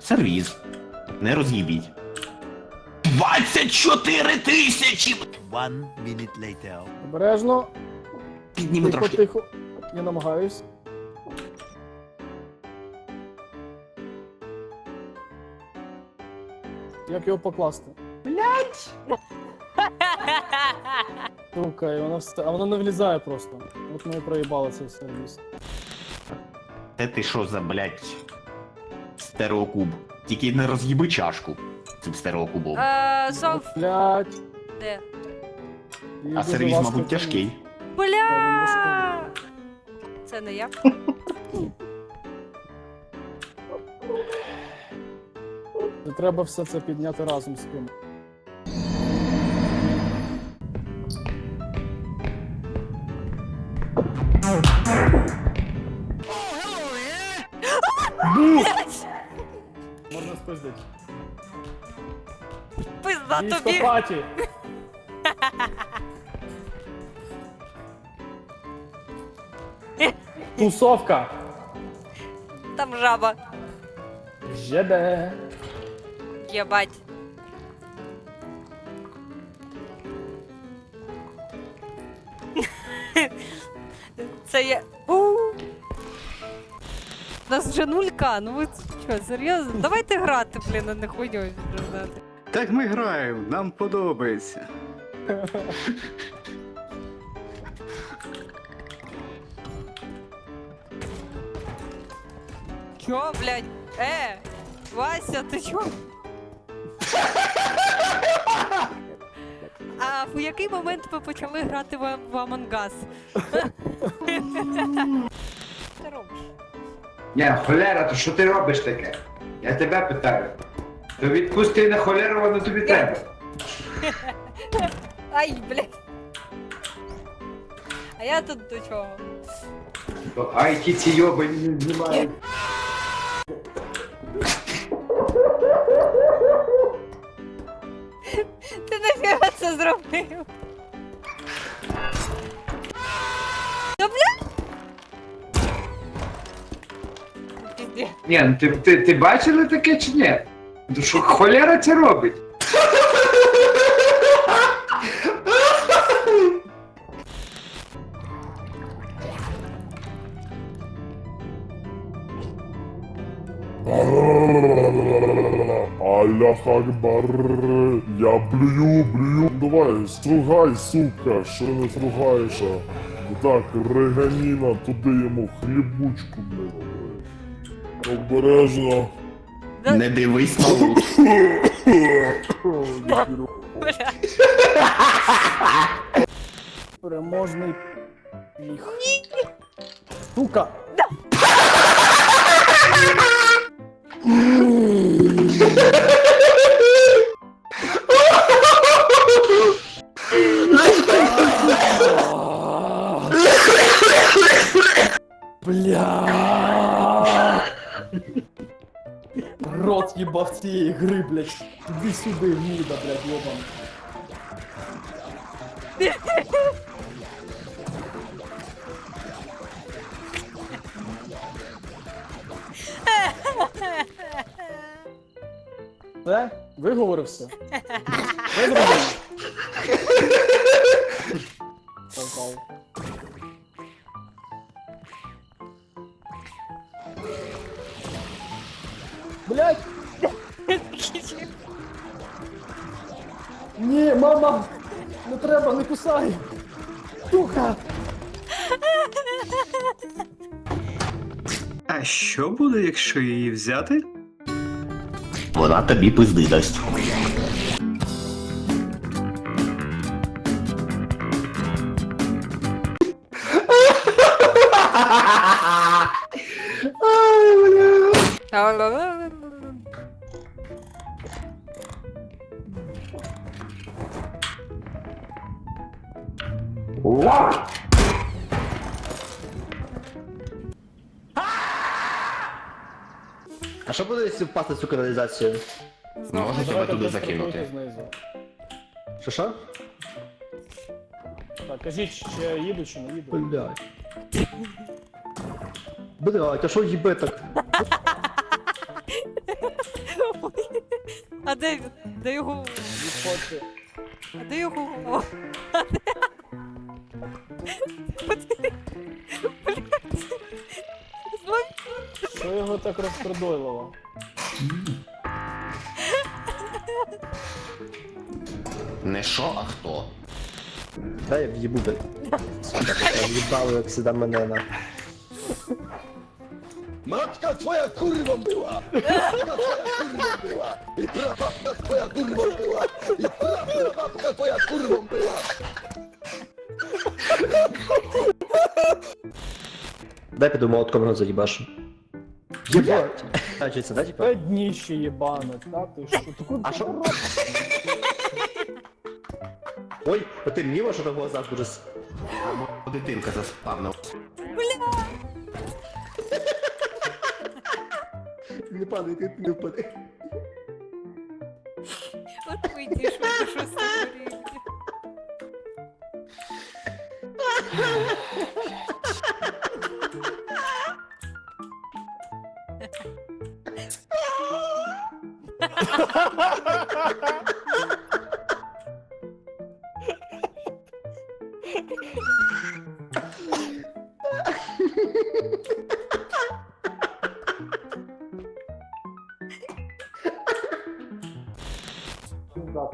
Сервіз. Не роз'їбіть. 24 тисячі! One minute later. Обережно. Підніми Тихо, трошки. тихо. Я намагаюсь. Як його покласти? Блять! Сука, і вона вста... а вона не влізає просто. От ми і проїбали цей сервіс. Те ти що за, блядь, стереокуб? Тільки не роз'їби чашку цим стереокубом. Е, Зов, Блять. де? А сервіз, мабуть, тяжкий. Бля! Це не я. Треба все це підняти разом з ким. Можна спиздити. Пизда тобі! Військопаті! Тусовка! Там жаба. Жебе! Єбать. Це є. У. У нас вже нулька, ну ви що, серйозно? Давайте грати, блін, а не хуйню грати. Так ми граємо, нам подобається. Чо, блядь? Е! Вася, ти чо? А в який момент ви почали грати в, в Among Us? Ні, холера, то що ти робиш таке? Я тебе питаю. То відпусти на холеру, воно тобі треба. Ай, блядь. А я тут до чого? То ай, ті ці йобані не знімають. Ти нафіга це зробив? Ні, ну ти, ти, ти бачили таке чи ні? То що холера це робить? Аллах Акбар, я блюю, блюю. Давай, стругай, сука, що не стругаєшся. Так, реганіна, туди йому хлібучку, блядь. Обережно. Да- Не дивись на лут. Бля. Переможний їх. Сука! Бля! Рот їбав цієї гри, блядь. Іди сюди, гніда, блядь, йобан. Все? Виговорився? Ви зробили? Полкав. Блять! Ні, мама! Не треба, не кусай! Туха! А що буде, якщо її взяти? Вона тобі пизди дасть. А що буде, якщо впасти в цю каналізацію? Можна тебе туди закинути. знизу. Що що? Так, кажіть, чи їду, чи не їду. Блядь. Блядь, а що їбе так? А де? Де його? Відходьте. А де його? Зло- Що його так розпродойлило? Не що, а хто? Дай я в'їбу, блядь. Сука, така в'їбало, як всегда мене на. Матка твоя курва була! Матка твоя курва була! І прабабка твоя курва була! І прабабка твоя курва була! Дай піду молотком його заїбашу. Єбать! Значить, це, да, типа? Та дніще єбане, та ти що? Ти куди А що? Ой, а ти міло, що там в глазах дуже... с- Дитинка. Не падай, ти не впади. От ми дійшли до шостого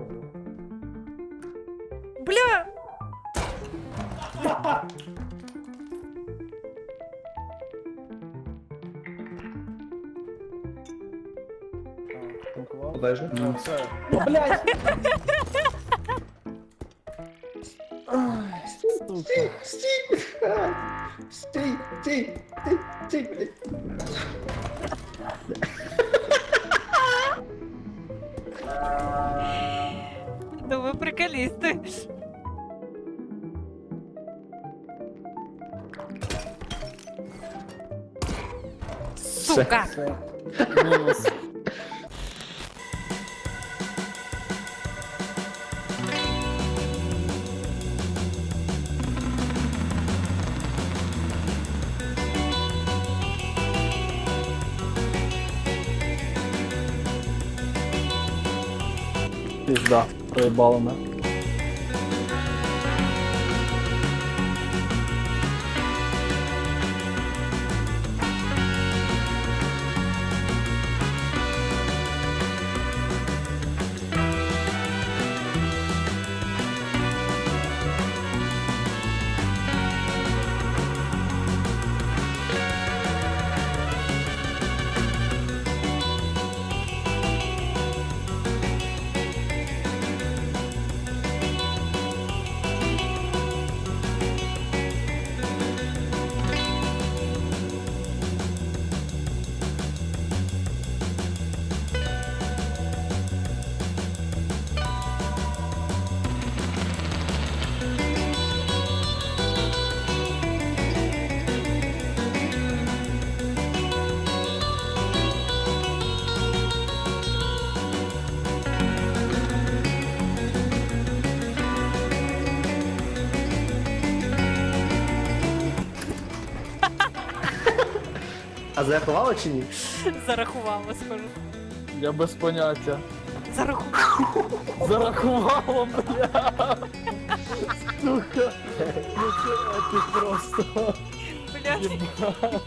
рівня. Бля! Танкував? Обережно. Ну, все. Ну, блядь! Ай, сука. Стій! А, Стій, стій, стій, стій, Ну ви приколісти. Сука! Все. Мінус. Зарахувало чи ні? Зарахувало, скажу. Я без поняття. Зарахувало. Зарахувало, бля. Сука. Ну це просто. Блядь. Єбать.